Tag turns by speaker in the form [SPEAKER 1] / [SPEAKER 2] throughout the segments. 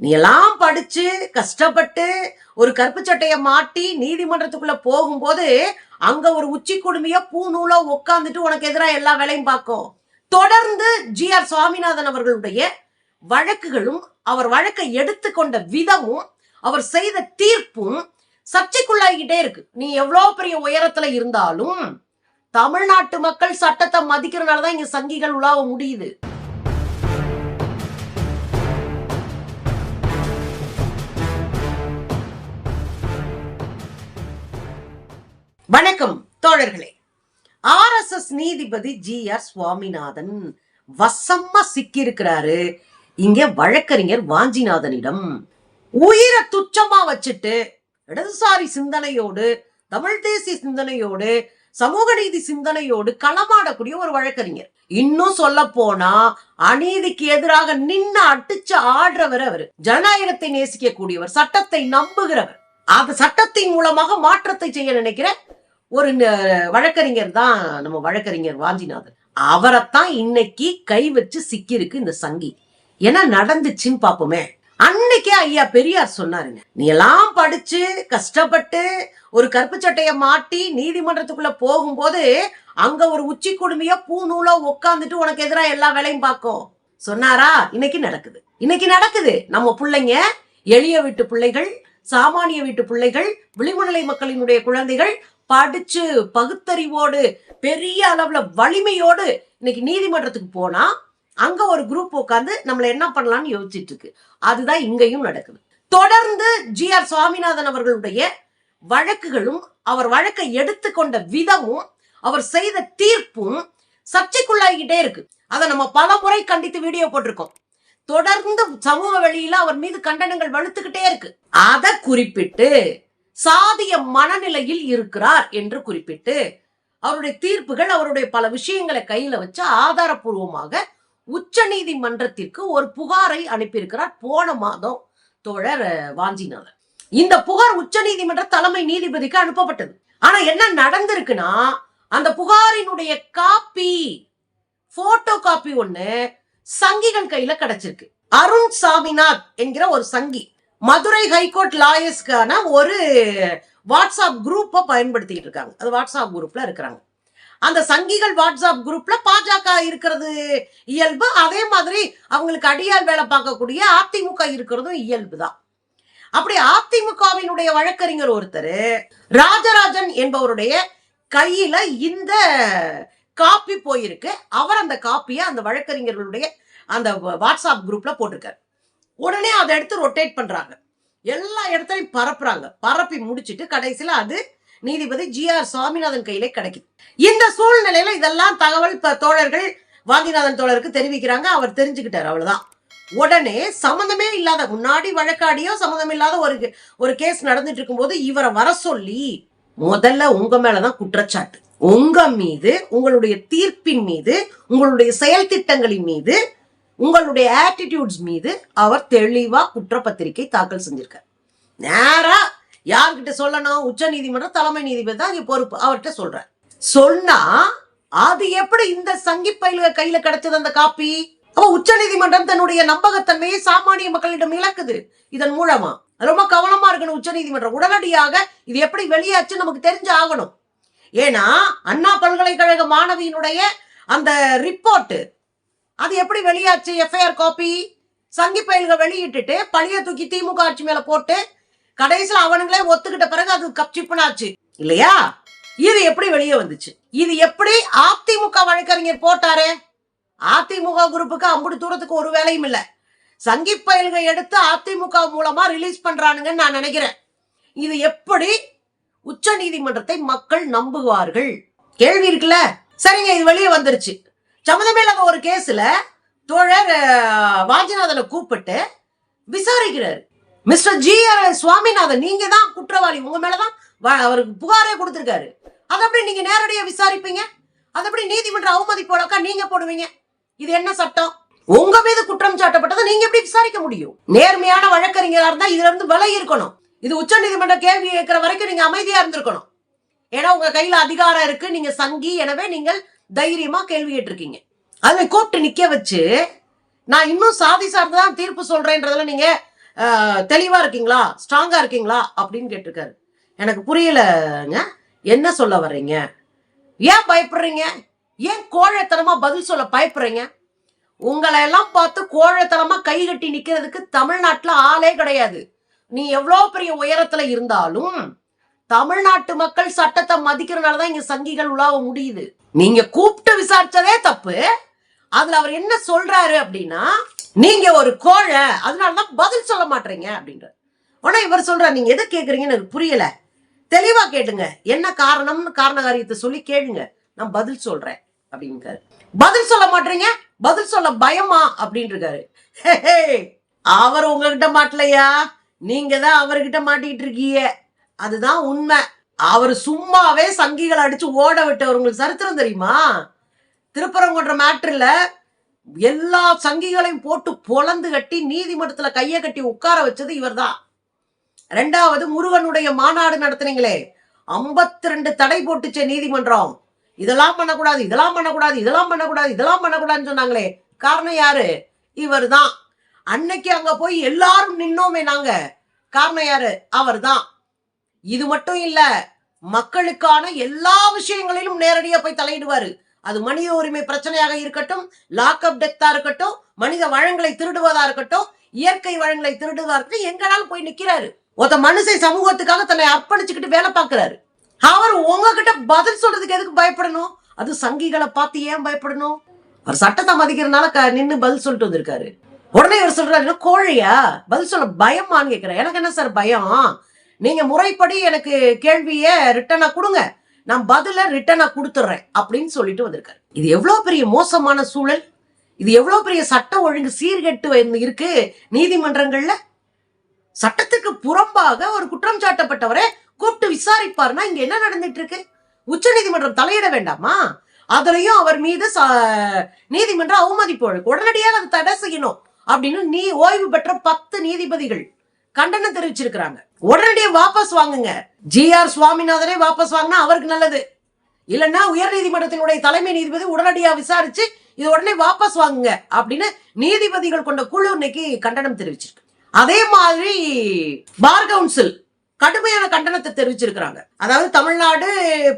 [SPEAKER 1] நீ எல்லாம் படிச்சு கஷ்டப்பட்டு ஒரு கருப்பு சட்டையை மாட்டி நீதிமன்றத்துக்குள்ள போகும்போது அங்க ஒரு உச்சி குடுமையோ பூநூலோ உட்காந்துட்டு உனக்கு எதிராக எல்லா வேலையும் பார்க்கும். தொடர்ந்து ஜி ஆர் சுவாமிநாதன் அவர்களுடைய வழக்குகளும் அவர் வழக்கை எடுத்துக்கொண்ட விதமும் அவர் செய்த தீர்ப்பும் சர்ச்சைக்குள்ளாகிட்டே இருக்கு. நீ எவ்வளவு பெரிய உயரத்துல இருந்தாலும் தமிழ்நாட்டு மக்கள் சட்டத்தை மதிக்கிறனாலதான் இங்க சங்கிகள் உலாவ முடியுது. வணக்கம் தோழர்களே. ஆர்எஸ்எஸ் நீதிபதி ஜி ஆர் சுவாமிநாதன் வசமா சிக்கியிருக்கிறாரு. இங்க வழக்கறிஞர் வாஞ்சிநாதனிடம் உயிரை துச்சமா வச்சுட்டு இடதுசாரி சிந்தனையோடு தமிழ் தேசிய சிந்தனையோடு சமூக நீதி சிந்தனையோடு களமாடக்கூடிய ஒரு வழக்கறிஞர். இன்னும் சொல்ல போனா அநீதிக்கு எதிராக நின்னு அடிச்சு ஆடுறவர் அவர். ஜனநாயகத்தை நேசிக்கக்கூடியவர் சட்டத்தை நம்புகிறவர். அந்த சட்டத்தின் மூலமாக மாற்றத்தை செய்ய நினைக்கிற ஒரு வழக்கறிஞர் தான் நம்ம வழக்கறிஞர் வாஞ்சிநாதன். அவரைத்தான் இன்னைக்கு கை வச்சு சிக்கியிருக்கு இந்த சங்கி. என்ன நடந்துச்சுன்னு பாப்போமே. அன்னைக்கே ஐயா பெரியார் சொன்னாருங்க. நீ எல்லாம் படிச்சு கஷ்டப்பட்டு ஒரு கருப்பு சட்டைய மாட்டி நீதிமன்றத்துக்குள்ள போகும்போது அங்க ஒரு உச்சி குடுமையோ பூநூலோ உட்காந்துட்டு உனக்கு எதிராக எல்லா வேலையும் பார்க்கும் சொன்னாரா? இன்னைக்கு நடக்குது. இன்னைக்கு நடக்குது. நம்ம பிள்ளைங்க எளிய வீட்டு பிள்ளைகள் சாமானிய வீட்டு பிள்ளைகள் விளிமநிலை மக்களினுடைய குழந்தைகள் படிச்சு பகுத்தறிவோடு பெரிய அளவுல வலிமையோடு இன்னைக்கு நீதிமன்றத்துக்கு போனா அங்க ஒரு குரூப் உட்காந்து நம்மள என்ன பண்ணலாம்னு யோசிச்சுட்டு இருக்கு அதுதான் இங்கேயும் நடக்குது. தொடர்ந்து ஜி ஆர் சுவாமிநாதன் அவர்களுடைய வழக்குகளும் அவர் வழக்கை எடுத்துக்கொண்ட விதமும் அவர் செய்த தீர்ப்பும் சர்ச்சைக்குள்ளாகிட்டே இருக்கு. அதை நம்ம பல முறை கண்டித்து வீடியோ போட்டிருக்கோம். தொடர்ந்து சமூக வெளியில அவர் மீது கண்டனங்கள் வலுத்துக்கிட்டே இருக்கு. அதை குறிப்பிட்டு சாதிய மனநிலையில் இருக்கிறார் என்று குறிப்பிட்டு அவருடைய தீர்ப்புகள் அவருடைய பல விஷயங்களை கையில வச்சு ஆதாரப்பூர்வமாக உச்ச நீதிமன்றத்திற்கு ஒரு புகாரை அனுப்பியிருக்கிறார் போன மாதம் தோழர் அஹ், வாஞ்சிநாதன் இந்த புகார் உச்ச நீதிமன்ற தலைமை நீதிபதிக்கு அனுப்பப்பட்டது. ஆனா என்ன நடந்திருக்குன்னா அந்த புகாரினுடைய காப்பி போட்டோ காப்பி ஒண்ணு சங்கிகள் கையில கிடைச்சிருக்கு. அருண் சாமிநாத் என்கிற ஒரு சங்கி. மதுரை ஹைகோர்ட் லாயர்ஸ்க்கான ஒரு வாட்ஸ்அப் குரூப்பை பயன்படுத்திட்டு இருக்காங்க. அது வாட்ஸ்அப் குரூப்ல இருக்கிறாங்க. அந்த சங்கிகள் வாட்ஸ்அப் குரூப்ல பாஜக இருக்கிறது இயல்பு. அதே மாதிரி அவங்களுக்கு அடியால் வேலை பார்க்கக்கூடிய அதிமுக இருக்கிறதும் இயல்பு தான் அப்படி அதிமுகவினுடைய வழக்கறிஞர் ஒருத்தர் ராஜராஜன் என்பவருடைய கையில இந்த காப்பி போயிருக்கு. அவர் அந்த காப்பியை அந்த வழக்கறிஞர்களுடைய அந்த வாட்ஸ்அப் குரூப்ல போட்டிருக்காரு. உடனே அதை எடுத்து ரொட்டேட் பண்றாங்க. எல்லா இடத்துலையும் பரப்புறாங்க. பரப்பி முடிச்சுட்டு கடைசியில் அது நீதிபதி ஜி ஆர் சுவாமிநாதன் கையிலே கிடைக்குது. இந்த சூழ்நிலையில இதெல்லாம் தகவல் தோழர்கள் வாந்திநாதன் தோழருக்கு தெரிவிக்கிறாங்க. அவர் தெரிஞ்சுக்கிட்டார். அவ்வளவுதான். உடனே சம்மந்தமே இல்லாத முன்னாடி வழக்காடியோ சம்மந்தம் இல்லாத ஒரு ஒரு கேஸ் நடந்துட்டு இருக்கும்போது இவரை வர சொல்லி முதல்ல உங்க மேலதான் குற்றச்சாட்டு. உங்க மீது உங்களுடைய தீர்ப்பின் மீது உங்களுடைய செயல் திட்டங்களின் மீது உங்களுடைய ஆட்டிடியூட்ஸ் மீது அவர் தெளிவா குற்றப்பத்திரிகை தாக்கல் செஞ்சிருக்கார். நேரா யார்கிட்ட சொல்லணும்? உச்ச நீதிமன்ற தலைமை நீதிபதி தான் பொறுப்பு. அவர்கிட்ட சொல்றார். சொன்னா அது எப்படி இந்த சங்கி பயில கையில கிடைச்சது அந்த காப்பி? அப்ப உச்ச நீதிமன்றம் தன்னுடைய நம்பகத்தன்மையை சாமானிய மக்களிடம் இழக்குது. இதன் மூலமா. ரொம்ப கவனமா இருக்கணும் உச்ச நீதிமன்றம். உடனடியாக இது எப்படி வெளியாச்சு நமக்கு தெரிஞ்சு ஆகணும். ஏன்னா அண்ணா பல்கலைக்கழக மாணவியினுடைய அந்த ரிப்போர்ட் அது எப்படி வெளியாச்சு எஃப்ஐஆர் காப்பி சங்கி பயில்க வெளியிட்டுட்டு பழிய தூக்கி திமுக ஆட்சி மேல போட்டு கடைசியில் அவனுங்களே ஒத்துக்கிட்ட பிறகு அது கப்சிப்புனாச்சு. இல்லையா? இது எப்படி வெளியே வந்துச்சு? இது எப்படி அதிமுக வழக்கறிஞர் போட்டாரு? அதிமுக குரூப்புக்கு அம்புடு தூரத்துக்கு ஒரு வேலையும் இல்ல. சங்கி பயல்கள் எடுத்து அதிமுக மூலமா ரிலீஸ் பண்றானுங்கன்னு நான் நினைக்கிறேன். இது எப்படி உச்ச நீதிமன்றத்தை மக்கள் நம்புவார்கள்? கேள்வி இருக்குல்ல? சரிங்க இது வெளியே வந்துருச்சு. சம்மந்தமே இல்லாத ஒரு கேஸ்ல தோழர் வாஞ்சிநாதனை கூப்பிட்டு விசாரிக்கிறார். மிஸ்டர் ஜி ஆர் சுவாமிநாதன் நீங்க தான் குற்றவாளி. உங்க மேலதான் வ- அவருக்கு புகாரே கொடுத்துருக்காரு. அதை அப்படி நீங்க நேரடியா விசாரிப்பீங்க? அதை அப்படி நீதிமன்ற அவமதிப்போடக்கா நீங்க போடுவீங்க? இது என்ன சட்டம்? உங்க மீது குற்றம் சாட்டப்பட்டதை நீங்க எப்படி விசாரிக்க முடியும்? நேர்மையான வழக்கறிஞரா இருந்தா இதுல இருந்து விலகி இருக்கணும். இது உச்ச நீதிமன்ற கேள்வி கேட்கிற வரைக்கும் நீங்க அமைதியா இருந்திருக்கணும். ஏன்னா உங்க கையில அதிகாரம் இருக்கு. நீங்க சங்கி. எனவே நீங்கள் தைரியமா கேள்வி கேட்டிருக்கீங்க. அதை கூப்பிட்டு நிக்க வச்சு நான் இன்னும் சாதி சார்ந்துதான் தீர்ப்பு சொல்றேன்றதுல நீங்க தெளிவா இருக்கீங்களா? ஸ்ட்ராங்கா இருக்கீங்களா? அப்படின்னு கேட்டிருக்காரு. எனக்கு புரியலங்க. என்ன சொல்ல வர்றீங்க? ஏன் பயப்படுறீங்க? ஏன் கோழைத்தனமா பதில் சொல்ல பயப்படுறீங்க? உங்களை எல்லாம் பார்த்து கோழைத்தனமா கை கட்டி நிக்கிறதுக்கு தமிழ்நாட்டுல ஆளே கிடையாது. நீ எவ்வளோ பெரிய உயரத்துல இருந்தாலும் தமிழ்நாட்டு மக்கள் சட்டத்தை மதிக்கிறனால தான் இங்க சங்கிகள் உலாவ முடியுது. நீங்க கூப்பிட்டு விசாரிச்சதே தப்பு. அதுல அவர் என்ன சொல்றாரு அப்படின்னா நீங்க ஒரு கோழை அதனாலதான் பதில் சொல்ல மாட்டீங்க அப்படின்ற உடனே இவர் சொல்றாரு நீங்க எதை கேக்குறீங்கன்னு எனக்கு புரியல. தெளிவா கேட்டுங்க. என்ன காரணம்னு காரண காரியத்தை சொல்லி கேளுங்க. நான் பதில் சொல்றேன் அப்படின்னு பதில் சொல்ல மாட்டீங்க? பதில் சொல்ல பயமா? அப்படின்னு இருக்காரு அவர் உங்ககிட்ட மாட்டலையா? நீங்க தான் அவர்கிட்ட மாட்டிட்டு இருக்கீங்க. அதுதான் உண்மை. அவர் சும்மாவே சங்கிகள் அடிச்சு ஓட விட்டவர் உங்களுக்கு சரித்திரம் தெரியுமா? திருப்பரங்குன்ற மேட்ரில் எல்லா சங்கிகளையும் போட்டு பொலந்து கட்டி நீதிமன்றத்தில் கையை கட்டி உட்கார வச்சது இவர்தான் ரெண்டாவது முருகனுடைய மாநாடு நடத்துனீங்களே. 52 ரெண்டு தடை போட்டுச்சே நீதிமன்றம். இதெல்லாம் பண்ணக்கூடாது இதெல்லாம் பண்ணக்கூடாது இதெல்லாம் பண்ணக்கூடாது இதெல்லாம் பண்ணக்கூடாதுன்னு சொன்னாங்களே. காரணம் யாரு? இவர்தான். அன்னைக்கு அங்க போய் எல்லாரும் நின்னோமே நாங்க. காரணம் யாரு? அவர்தான். இது மட்டும் இல்ல மக்களுக்கான எல்லா விஷயங்களிலும் நேரடியா போய் தலையிடுவாரு. அது மனித உரிமை பிரச்சனையாக இருக்கட்டும் லாக்அப் டெத்தா இருக்கட்டும் மனித வளங்களை திருடுவதா இருக்கட்டும் இயற்கை வளங்களை திருடுவதா இருக்கட்டும் எங்கனாலும் போய் நிக்கிறாரு. ஒருத்த மனுஷை சமூகத்துக்காக தன்னை அர்ப்பணிச்சுக்கிட்டு வேலை பார்க்கறாரு. அவர் உங்ககிட்ட பதில் சொல்றதுக்கு எதுக்கு பயப்படணும்? அது சங்கிகளை பார்த்து ஏன் பயப்படணும்? அவர் சட்டத்தை மதிக்கிறதுனால க- பதில் சொல்லிட்டு வந்திருக்காரு. உடனே இவர் சொல்றாரு கோழியா கோழையா? பதில் சொல்ல பயமான்னு கேட்கிறேன் எனக்கு என்ன சார் பயம்? நீங்க முறைப்படி எனக்கு கேள்விய ரிட்டனா கொடுங்க. நான் பதில ரிட்டனா கொடுத்துட்றேன் அப்படின்னு சொல்லிட்டு வந்திருக்காரு. இது எவ்வளவு பெரிய மோசமான சூழல்? இது எவ்வளவு பெரிய சட்ட ஒழுங்கு சீர்கெட்டு வந்து இருக்கு நீதிமன்றங்கள்ல? சட்டத்துக்கு புறம்பாக ஒரு குற்றம் சாட்டப்பட்டவரை கூப்பிட்டு விசாரிப்பாருன்னா இங்க என்ன நடந்துட்டு இருக்கு உச்ச நீதிமன்றம் தலையிட வேண்டாமா? அதுலயும் அவர் மீது நீதிமன்றம் அவமதிப்பு உடனடியாக அதை தடை செய்யணும் அப்படின்னு நீ ஓய்வு பெற்ற பத்து நீதிபதிகள். கண்டனம் தெரிவிச்சிருக்கிறாங்க. உடனடியாக வாபஸ் வாங்குங்க. ஜி ஆர் சுவாமிநாதனே வாபஸ் வாங்கினா அவருக்கு நல்லது. இல்லைன்னா உயர் நீதிமன்றத்தினுடைய தலைமை நீதிபதி உடனடியாக விசாரிச்சு இது உடனே வாபஸ் வாங்குங்க அப்படின்னு நீதிபதிகள் கொண்ட குழு இன்னைக்கு கண்டனம் தெரிவிச்சிருக்கு. அதே மாதிரி பார் கவுன்சில் கடுமையான கண்டனத்தை தெரிவிச்சிருக்கிறாங்க. அதாவது தமிழ்நாடு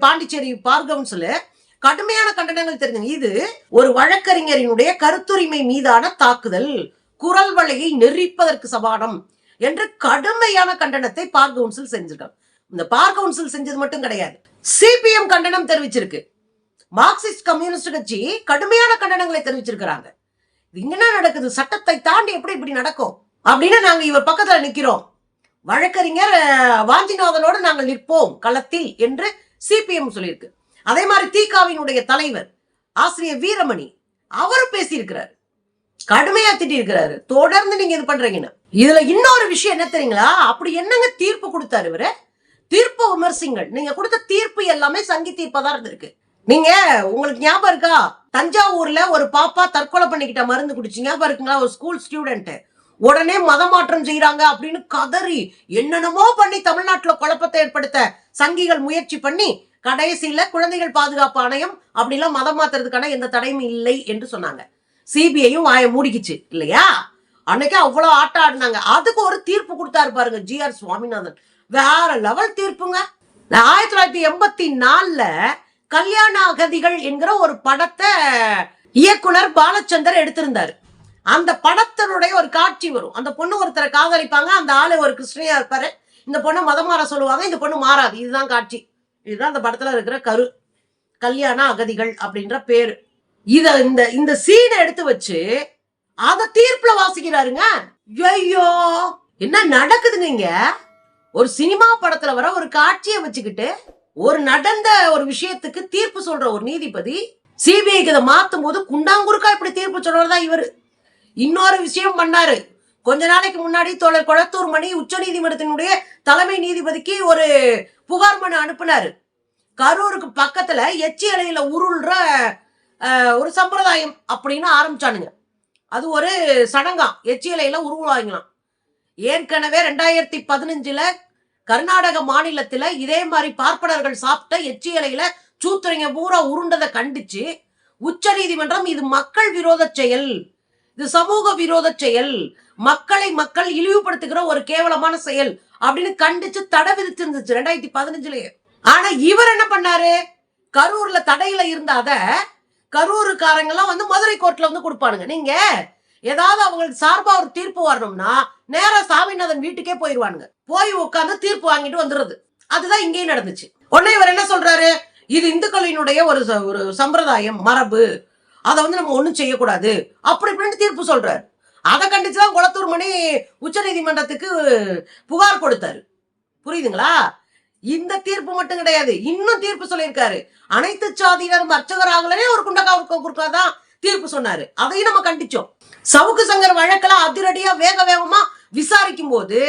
[SPEAKER 1] பாண்டிச்சேரி பார் கவுன்சில் கடுமையான கண்டனங்கள் தெரிஞ்சுங்க. இது ஒரு வழக்கறிஞரினுடைய கருத்துரிமை மீதான தாக்குதல் குரல் வலையை நெறிப்பதற்கு சமானம் என்று கடுமையான கண்டனத்தை பார் கவுன்சில் செஞ்சிருக்காங்க. இந்த பார் கவுன்சில் செஞ்சது மட்டும் கிடையாது. சிபிஎம் கண்டனம் தெரிவிச்சிருக்கு. மார்க்சிஸ்ட் கம்யூனிஸ்ட் கட்சி கடுமையான கண்டனங்களை தெரிவிச்சிருக்கிறாங்க. இங்க என்ன நடக்குது? சட்டத்தை தாண்டி எப்படி இப்படி நடக்கும்? அப்படின்னு நாங்க இவர் பக்கத்துல நிக்கிறோம். வழக்கறிஞர் வாஞ்சிநாதனோடு நாங்கள் நிற்போம் களத்தில் என்று சிபிஎம் சொல்லியிருக்கு. அதே மாதிரி தீகாவினுடைய தலைவர் ஆசிரியர் வீரமணி அவரும் பேசியிருக்கிறார். கடுமையா திட்டிருக்கிறாரு தொடர்ந்து நீங்க இது பண்றீங்கன்னு. இதுல இன்னொரு விஷயம் என்ன தெரியுங்களா? அப்படி என்னங்க தீர்ப்பு கொடுத்தாரு இவரு? தீர்ப்பு விமர்சிங்கள் நீங்க கொடுத்த தீர்ப்பு எல்லாமே சங்கி தீர்ப்பா தான் இருந்திருக்கு. நீங்க உங்களுக்கு ஞாபகம் இருக்கா? தஞ்சாவூர்ல ஒரு பாப்பா தற்கொலை பண்ணிக்கிட்ட மருந்து குடிச்சு ஞாபகம் இருக்குங்களா? ஒரு ஸ்கூல் ஸ்டூடெண்ட் உடனே மதமாற்றம் செய்யறாங்க அப்படின்னு கதறி என்னென்னமோ பண்ணி தமிழ்நாட்டுல குழப்பத்தை ஏற்படுத்த சங்கிகள் முயற்சி பண்ணி கடைசியில குழந்தைகள் பாதுகாப்பு ஆணையம் அப்படிலாம் மதம் மாத்துறதுக்கான எந்த தடையும் இல்லை என்று சொன்னாங்க. சிபிஐயும் வாய மூடிக்குச்சு இல்லையா? அன்னைக்கு அவ்வளோ ஆட்டம் ஆடினாங்க. அதுக்கு ஒரு தீர்ப்பு கொடுத்தாரு பாருங்க ஜிஆர் சுவாமிநாதன். வேற லெவல் தீர்ப்புங்க. ஆயிரத்தி தொள்ளாயிரத்தி எண்பத்தி நாலுல கல்யாண அகதிகள் என்கிற ஒரு படத்தை இயக்குனர் பாலச்சந்தர் எடுத்திருந்தாரு. அந்த படத்தினுடைய ஒரு காட்சி வரும். அந்த பொண்ணு ஒருத்தரை காதலிப்பாங்க அந்த ஆளு ஒரு கிருஷ்ணையா இருப்பாரு. இந்த பொண்ணு மதம் மாற சொல்லுவாங்க இந்த பொண்ணு மாறாது. இதுதான் காட்சி. இதுதான் அந்த படத்துல இருக்கிற கரு. கல்யாண அகதிகள் அப்படின்ற பேரு. இத இந்த இந்த சீனை எடுத்து வச்சு அத தீர்ப்புல வாசிக்கிறாருங்க. ஐயோ என்ன நடக்குதுங்க இங்க? ஒரு சினிமா படத்துல வர ஒரு காட்சியை வச்சுக்கிட்டு ஒரு நடந்த ஒரு விஷயத்துக்கு தீர்ப்பு சொல்ற ஒரு நீதிபதி சிபிஐக்கு இதை மாத்தும் போது குண்டாங்குறுக்கா இப்படி தீர்ப்பு சொல்றதா இவரு? இன்னொரு விஷயம் பண்ணாரு. கொஞ்ச நாளைக்கு முன்னாடி தோழர் கொளத்தூர் மணி உச்ச நீதிமன்றத்தினுடைய தலைமை நீதிபதிக்கு ஒரு புகார் மனு அனுப்புனாரு. கரூருக்கு பக்கத்துல எச்சி அலையில உருள்ற ஒரு சம்பிரதாயம் அப்படின்னு ஆரம்பிச்சானுங்க. அது ஒரு சடங்காம். எச்சி இலையில உருவாங்களாம் ஏற்கனவே ரெண்டாயிரத்தி பதினஞ்சுல கர்நாடக மாநிலத்துல இதே மாதிரி பார்ப்பனர்கள் சாப்பிட்ட எச்சியலையில் சூத்திரைங்க பூரா உருண்டதை கண்டிச்சு உச்ச நீதிமன்றம் இது மக்கள் விரோத செயல். இது சமூக விரோத செயல். மக்களை மக்கள் இழிவுபடுத்துகிற ஒரு கேவலமான செயல் அப்படின்னு கண்டிச்சு தடை விதிச்சிருந்துச்சு ரெண்டாயிரத்தி பதினஞ்சுலயே. ஆனா இவர் என்ன பண்ணாரு? கரூர்ல தடையில இருந்த அதை கரூருக்காரங்கெல்லாம் வந்து மதுரை கோர்ட்ல வந்து கொடுப்பானுங்க. நீங்க ஏதாவது அவங்களுக்கு சார்பா ஒரு தீர்ப்பு வரணும்னா நேரா சாமிநாதன் வீட்டுக்கே போயிருவானுங்க. போய் உட்காந்து தீர்ப்பு வாங்கிட்டு வந்துருது. அதுதான் இங்கேயும் நடந்துச்சு. உடனே இவர் என்ன சொல்றாரு? இது இந்துக்களினுடைய ஒரு ச- ஒரு சம்பிரதாயம் மரபு. அதை வந்து நம்ம ஒன்றும் செய்யக்கூடாது. அப்படி இப்படின்னு தீர்ப்பு சொல்றாரு. அதை கண்டிச்சுதான் குளத்தூர் மணி உச்ச நீதிமன்றத்துக்கு புகார் கொடுத்தாரு. புரியுதுங்களா? இந்த தீர்ப்பு மட்டும் கிடையாது இன்னும் தீர்ப்பு சொல்லியிருக்காரு. அனைத்து சாதியினரும் அர்ச்சகராகலே ஒரு குண்டகா குறுக்கா தான் தீர்ப்பு சொன்னாரு. அதையும் நம்ம கண்டிச்சோம். சவுக்கு சங்கர் வழக்கெல்லாம் அதிரடியா வேக வேகமா விசாரிக்கும் போது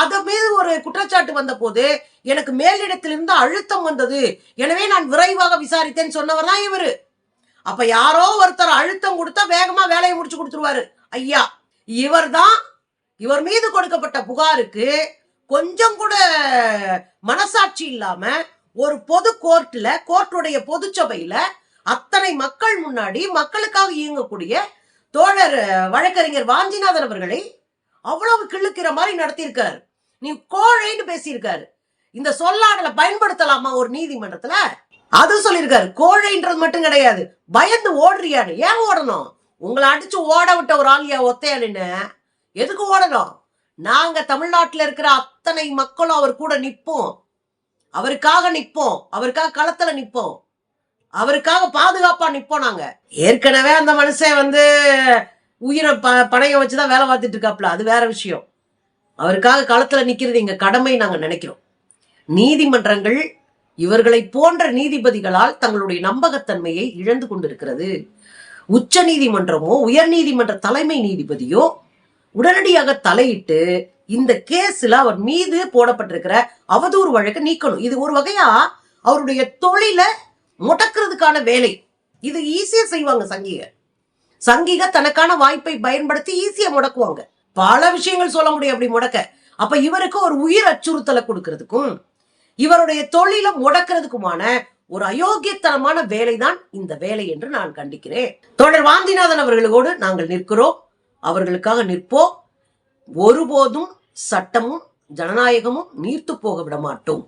[SPEAKER 1] அத மீது ஒரு குற்றச்சாட்டு வந்த போது எனக்கு மேலிடத்திலிருந்து அழுத்தம் வந்தது. எனவே நான் விரைவாக விசாரித்தேன்னு சொன்னவர் தான் இவரு. அப்ப யாரோ ஒருத்தர் அழுத்தம் கொடுத்தா வேகமா வேலையை முடிச்சு கொடுத்துருவாரு. ஐயா இவர்தான் இவர் மீது கொடுக்கப்பட்ட புகாருக்கு கொஞ்சம் கூட மனசாட்சி இல்லாம ஒரு பொது கோர்ட்ல கோர்ட்டுடைய பொதுச்சபையில அத்தனை மக்கள் முன்னாடி மக்களுக்காக இயங்கக்கூடிய தோழர் வழக்கறிஞர் வாஞ்சிநாதன் அவர்களை அவ்வளவு கிள்ளுக்கிற மாதிரி நடத்தியிருக்காரு. நீ கோழைன்னு பேசியிருக்காரு. இந்த சொல்லாடலை பயன்படுத்தலாமா ஒரு நீதிமன்றத்துல? அது சொல்லியிருக்காரு. கோழைன்றது மட்டும் கிடையாது. பயந்து ஓடுறியான்னு ஏன் ஓடணும்? உங்களை அடிச்சு ஓட விட்ட ஒரு ஆளியா நின்று எதுக்கு ஓடணும்? நாங்க தமிழ்நாட்டில் இருக்கிற அத்தனை மக்களும் அவர் கூட நிற்போம். அவருக்காக நிற்போம். அவருக்காக களத்துல நிற்போம். அவருக்காக பாதுகாப்பா நிற்போம் நாங்க. ஏற்கனவே அந்த மனுஷன் வந்து உயிரை ப பணைய வச்சுதான் வேலை பார்த்துட்டு இருக்காப்ல அது வேற விஷயம். அவருக்காக களத்துல நிக்கிறது எங்க கடமை நாங்க நினைக்கிறோம். நீதிமன்றங்கள் இவர்களை போன்ற நீதிபதிகளால் தங்களுடைய நம்பகத்தன்மையை இழந்து கொண்டிருக்கிறது. உச்ச நீதிமன்றமோ உயர் நீதிமன்ற தலைமை நீதிபதியோ உடனடியாக தலையிட்டு இந்த கேஸ்ல அவர் மீது போடப்பட்டிருக்கிற அவதூறு வழக்கை நீக்கணும். இது ஒரு வகையா அவருடைய தொழிலை முடக்கிறதுக்கான வேலை. இது ஈஸியா செய்வாங்க சங்கிக. சங்கிக தனக்கான வாய்ப்பை பயன்படுத்தி ஈஸியா முடக்குவாங்க. பல விஷயங்கள் சொல்ல முடியும் அப்படி முடக்க. அப்ப இவருக்கு ஒரு உயிர் அச்சுறுத்தலை கொடுக்கறதுக்கும் இவருடைய தொழில முடக்கிறதுக்குமான ஒரு அயோக்கியத்தனமான வேலைதான் இந்த வேலை என்று நான் கண்டிக்கிறேன். தொடர் வாந்திநாதன் அவர்களோடு நாங்கள் நிற்கிறோம். அவர்களுக்காக நிற்போம் ஒருபோதும் சட்டமும் ஜனநாயகமும் நீர்த்து போக விட மாட்டோம்